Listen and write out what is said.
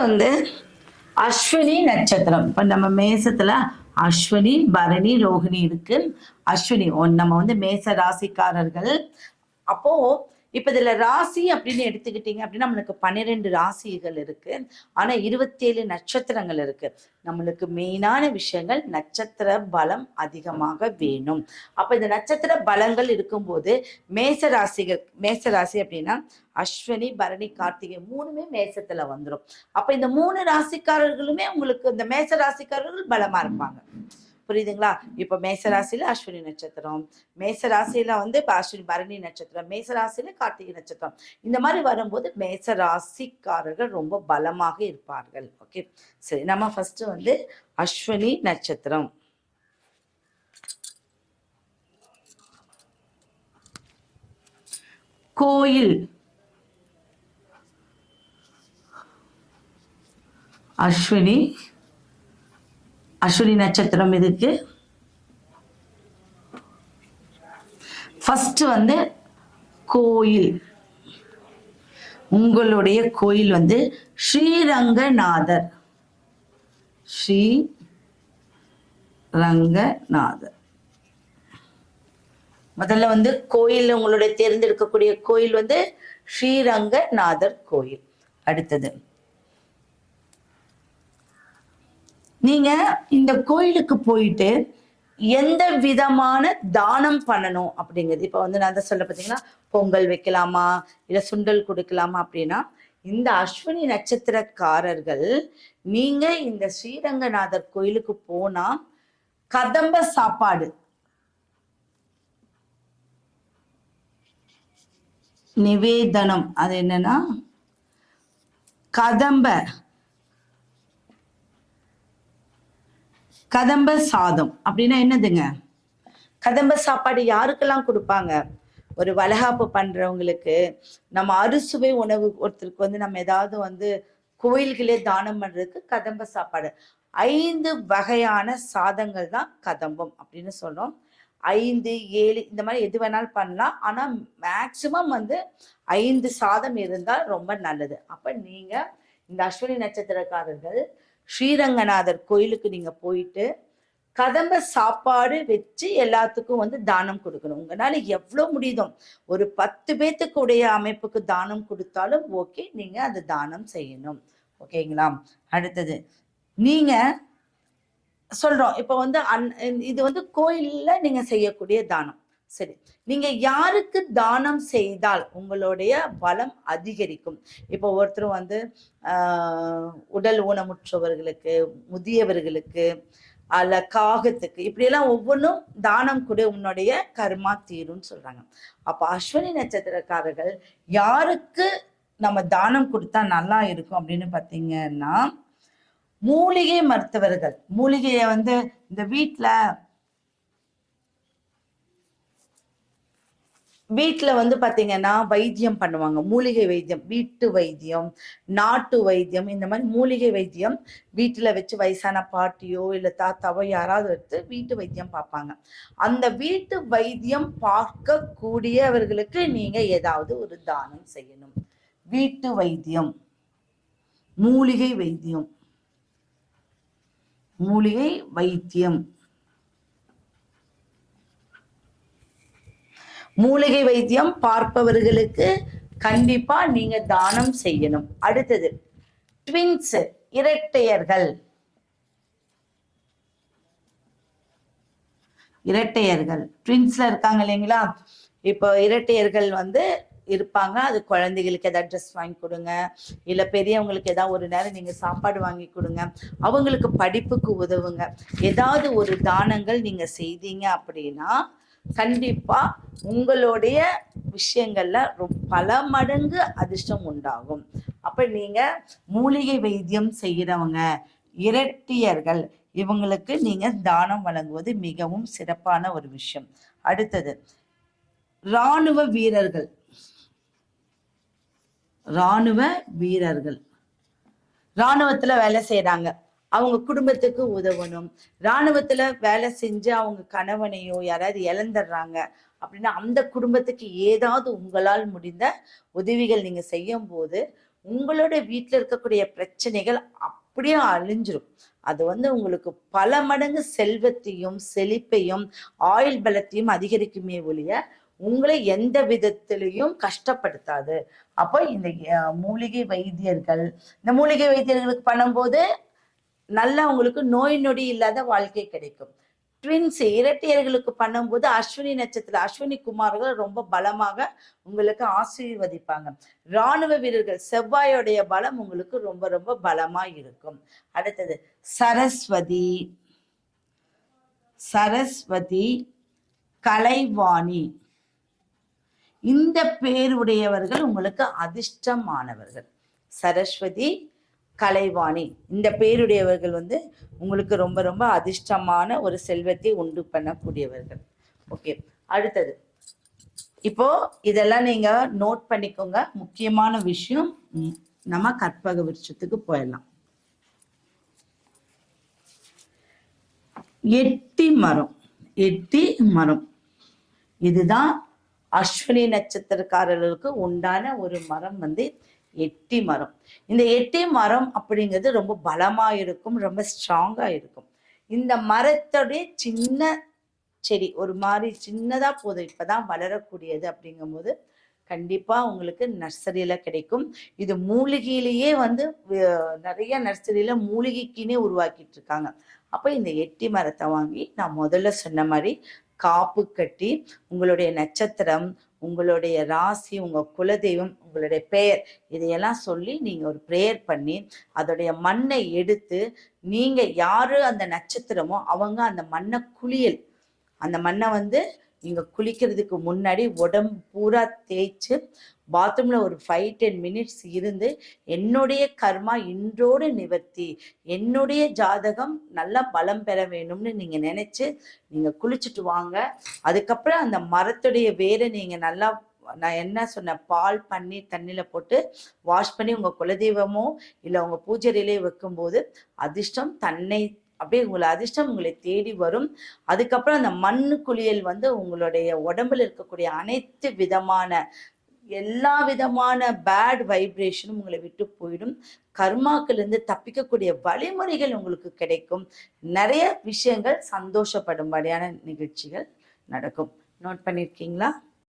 வந்து அஸ்வினி நட்சத்திரம். இப்ப நம்ம மேசத்துல அஸ்வினி பரணி ரோஹிணி இருக்கு. அஸ்வினி ஒன் நம்ம வந்து மேச ராசிக்காரர்கள். அப்போ இப்போ இதில் ராசி அப்படின்னு எடுத்துக்கிட்டீங்க அப்படின்னா நம்மளுக்கு பன்னிரெண்டு ராசிகள் இருக்கு. ஆனா இருபத்தேழு நட்சத்திரங்கள் இருக்கு. நம்மளுக்கு மெயினான விஷயங்கள் நட்சத்திர பலம் அதிகமாக வேணும். அப்போ இந்த நட்சத்திர பலங்கள் இருக்கும்போது மேச ராசிகள் மேச ராசி அப்படின்னா அஸ்வினி பரணி கார்த்திகை மூணுமே மேசத்துல வந்துடும் அப்போ இந்த மூணு ராசிக்காரர்களுமே உங்களுக்கு இந்த மேச ராசிக்காரர்கள் பலமா இருப்பாங்க. புரியுதுங்களா? இப்ப மேச ராசியில அஸ்வினி நட்சத்திரம். மேச ராசியில வந்து இப்ப அஸ்வினி பரணி நட்சத்திரம். மேச ராசியில கார்த்திகை நட்சத்திரம். இந்த மாதிரி வரும்போது மேச ராசிக்காரர்கள் ரொம்ப பலமாக இருப்பார்கள். ஓகே. சரி நம்ம ஃபர்ஸ்ட் வந்து அஸ்வினி நட்சத்திரம். கோயில். அஸ்வினி அஸ்வினி நட்சத்திரம் இதுக்கு ஃபஸ்ட்டு வந்து கோயில். உங்களுடைய கோயில் வந்து ஸ்ரீரங்கநாதர். ஸ்ரீ ரங்கநாதர் முதல்ல வந்து கோயில் உங்களுடைய தேர்ந்தெடுக்கக்கூடிய கோயில் வந்து ஸ்ரீரங்கநாதர் கோயில். அடுத்தது நீங்க இந்த கோயிலுக்கு போயிட்டு எந்த விதமான தானம் பண்ணணும் அப்படிங்கிறது? இப்ப வந்து நான் தான் சொல்ல பார்த்தீங்கன்னா பொங்கல் வைக்கலாமா? இல்ல சுண்டல் கொடுக்கலாமா அப்படின்னா இந்த அஸ்வினி நட்சத்திரக்காரர்கள் நீங்க இந்த ஸ்ரீரங்கநாதர் கோயிலுக்கு போனா கதம்ப சாப்பாடு. நிவேதனம். அது என்னன்னா கதம்ப. கதம்ப சாதம் அப்படின்னா என்னதுங்க? கதம்ப சாப்பாடு யாருக்கெல்லாம் கொடுப்பாங்க? ஒரு வளகாப்பு பண்றவங்களுக்கு நம்ம அறுசுவை உணவு ஒருத்தருக்கு வந்து நம்ம ஏதாவது வந்து கோயில்களே தானம் பண்றதுக்கு கதம்ப சாப்பாடு. ஐந்து வகையான சாதங்கள் தான் கதம்பம் அப்படின்னு சொல்றோம். ஐந்து ஏழு இந்த மாதிரி எது வேணாலும் பண்ணலாம். ஆனா மேக்சிமம் வந்து ஐந்து சாதம் இருந்தால் ரொம்ப நல்லது. அப்ப நீங்க இந்த அஸ்வினி நட்சத்திரக்காரர்கள் ஸ்ரீரங்கநாதர் கோயிலுக்கு நீங்க போயிட்டு கதம்ப சாப்பாடு வச்சு எல்லாத்துக்கும் வந்து தானம் கொடுக்கணும். உங்களால எவ்வளோ முடியுதோ ஒரு பத்து பேத்துக்கு உடைய அமைப்புக்கு தானம் கொடுத்தாலும் ஓகே நீங்க அது தானம் செய்யணும். ஓகேங்களா? அடுத்தது நீங்க சொல்றோம் இப்போ வந்து அன் இது வந்து கோயில்ல நீங்க செய்யக்கூடிய தானம். சரி. நீங்க யாருக்கு தானம் செய்தால் உங்களுடைய பலம் அதிகரிக்கும்? இப்போ ஒருத்தர் வந்து உடல் ஊனமுற்றவர்களுக்கு முதியவர்களுக்கு அல்ல காகத்துக்கு இப்படியெல்லாம் ஒவ்வொன்றும் தானம் கொடு உன்னுடைய கர்மா தீரும்னு சொல்றாங்க. அப்ப அஸ்வினி நட்சத்திரக்காரர்கள் யாருக்கு நம்ம தானம் கொடுத்தா நல்லா இருக்கும் அப்படின்னு பார்த்தீங்கன்னா மூலிகை மருத்துவர்கள். மூலிகையை வந்து இந்த வீட்டில் வீட்டில் வந்து பார்த்தீங்கன்னா வைத்தியம் பண்ணுவாங்க. மூலிகை வைத்தியம் வீட்டு வைத்தியம் நாட்டு வைத்தியம் இந்த மாதிரி மூலிகை வைத்தியம் வீட்டில் வச்சு வயசான பாட்டியோ இல்லை தாத்தாவோ யாராவது எடுத்து வீட்டு வைத்தியம் பார்ப்பாங்க. அந்த வீட்டு வைத்தியம் பார்க்கக்கூடியவர்களுக்கு நீங்க ஏதாவது ஒரு தானம் செய்யணும். வீட்டு வைத்தியம் மூலிகை வைத்தியம் மூலிகை வைத்தியம். மூலிகை வைத்தியம் பார்ப்பவர்களுக்கு கண்டிப்பா நீங்க தானம் செய்யணும். அடுத்தது ட்வின்ஸ் இரட்டையர்கள். இரட்டையர்கள். ட்வின்ஸ்ல இருக்காங்க இல்லைங்களா? இப்போ இரட்டையர்கள் வந்து இருப்பாங்க. அது குழந்தைகளுக்கு ஏதாவது ட்ரெஸ் வாங்கி கொடுங்க. இல்லை பெரியவங்களுக்கு ஏதாவது ஒரு நேரம் நீங்கள் சாப்பாடு வாங்கி கொடுங்க. அவங்களுக்கு படிப்புக்கு உதவுங்க. ஏதாவது ஒரு தானங்கள் நீங்கள் செய்தீங்க அப்படின்னா கண்டிப்பா உங்களுடைய விஷயங்கள்ல பல மடங்கு அதிர்ஷ்டம் உண்டாகும். அப்ப நீங்க மூலிகை வைத்தியம் செய்யறவங்க இரட்டியர்கள் இவங்களுக்கு நீங்க தானம் வழங்குவது மிகவும் சிறப்பான ஒரு விஷயம். அடுத்தது ராணுவ வீரர்கள். ராணுவ வீரர்கள். ராணுவத்துல வேலை செய்யறாங்க அவங்க குடும்பத்துக்கு உதவணும். இராணுவத்துல வேலை செஞ்சு அவங்க கணவனையோ யாராவது இழந்துடுறாங்க அப்படின்னா அந்த குடும்பத்துக்கு ஏதாவது உங்களால் முடிந்த உதவிகள் நீங்க செய்யும் போது உங்களோட வீட்டில் இருக்கக்கூடிய பிரச்சனைகள் அப்படியே அழிஞ்சிரும். அது வந்து உங்களுக்கு பல மடங்கு செல்வத்தையும் செழிப்பையும் ஆயுள் பலத்தையும் அதிகரிக்குமே ஒழிய உங்களை எந்த விதத்திலையும் கஷ்டப்படுத்தாது. அப்போ இந்த மூலிகை வைத்தியர்கள் இந்த மூலிகை வைத்தியர்களுக்கு பண்ணும்போது நல்லா உங்களுக்கு நோய் நொடி இல்லாத வாழ்க்கை கிடைக்கும். ட்வின்ஸ் இரட்டையர்களுக்கு பண்ணும்போது அஸ்வினி நட்சத்திர அஸ்வினி குமார்கள் ரொம்ப பலமாக உங்களுக்கு ஆசீர்வதிப்பாங்க. ராணுவ வீரர்கள் செவ்வாயோடைய பலம் உங்களுக்கு ரொம்ப ரொம்ப பலமா இருக்கும். அடுத்தது சரஸ்வதி. சரஸ்வதி கலைவாணி. இந்த பேருடையவர்கள் உங்களுக்கு அதிர்ஷ்டமானவர்கள். சரஸ்வதி கலைவாணி. இந்த பேருடையவர்கள் வந்து உங்களுக்கு ரொம்ப ரொம்ப அதிர்ஷ்டமான ஒரு செல்வத்தை உண்டு பண்ணக்கூடியவர்கள். ஓகே அடுத்தது. இப்போ இதெல்லாம் நீங்க நோட் பண்ணிக்கோங்க. முக்கியமான விஷயம் நம்ம கற்பக விருட்சத்துக்கு போயிடலாம். எட்டி மரம் எட்டி மரம். இதுதான் அஸ்வினி நட்சத்திரக்காரர்களுக்கு உண்டான ஒரு மரம் வந்து எட்டி மரம். இந்த எட்டி மரம் அப்படிங்கிறது ரொம்ப பலமா இருக்கும் ரொம்ப ஸ்ட்ராங்கா இருக்கும். இந்த மரத்துடைய சின்ன செடி ஒரு மாதிரி சின்னதா போதும். இப்பதான் வளரக்கூடியது அப்படிங்கும்போது கண்டிப்பா உங்களுக்கு நர்சரியில கிடைக்கும். இது மூலிகையிலேயே வந்து நிறைய நர்சரியில மூலிகைக்குன்னே உருவாக்கிட்டு இருக்காங்க அப்ப இந்த எட்டி மரத்தை வாங்கி நான் முதல்ல சொன்ன மாதிரி காப்பு கட்டி உங்களுடைய நட்சத்திரம் உங்களுடைய ராசி உங்க குலதெய்வம் உங்களுடைய பெயர் இதையெல்லாம் சொல்லி நீங்க ஒரு ப்ரேயர் பண்ணி அதோடைய மண்ணை எடுத்து நீங்க யாரு அந்த நட்சத்திரமோ அவங்க அந்த மண்ணை குளியல். அந்த மண்ணை வந்து நீங்க குளிக்கிறதுக்கு முன்னாடி உடம்பு பூரா தேய்ச்சு பாத்ரூம்ல ஒரு ஃபைவ் டென் மினிட்ஸ் இருந்து என்னுடைய கர்மா இன்றோடு நிவர்த்தி என்னுடைய ஜாதகம் நல்லா பலம் பெற வேணும்னு நீங்க நினைச்சு நீங்க குளிச்சுட்டு வாங்க. அதுக்கப்புறம் அந்த மரத்துடைய வேரை நீங்க நல்லா நான் என்ன சொன்னேன் பால் பண்ணி தண்ணியில போட்டு வாஷ் பண்ணி உங்க குலதெய்வமோ இல்லை உங்க பூஜையிலே வைக்கும்போது அதிர்ஷ்டம் தன்னை அப்படியே உங்களை அதிர்ஷ்டம் உங்களை தேடி வரும். அதுக்கப்புறம் அந்த மண் குளியல் வந்து உங்களுடைய உடம்புல இருக்கக்கூடிய அனைத்து விதமான எல்லா விதமான பேட் வைப்ரேஷனும் உங்களை விட்டு போயிடும். கர்மாக்கிலிருந்து தப்பிக்கக்கூடிய வழிமுறைகள் உங்களுக்கு கிடைக்கும். நிறைய விஷயங்கள் சந்தோஷப்படும்படியான நிகழ்ச்சிகள் நடக்கும். நோட் பண்ணியிருக்கீங்களா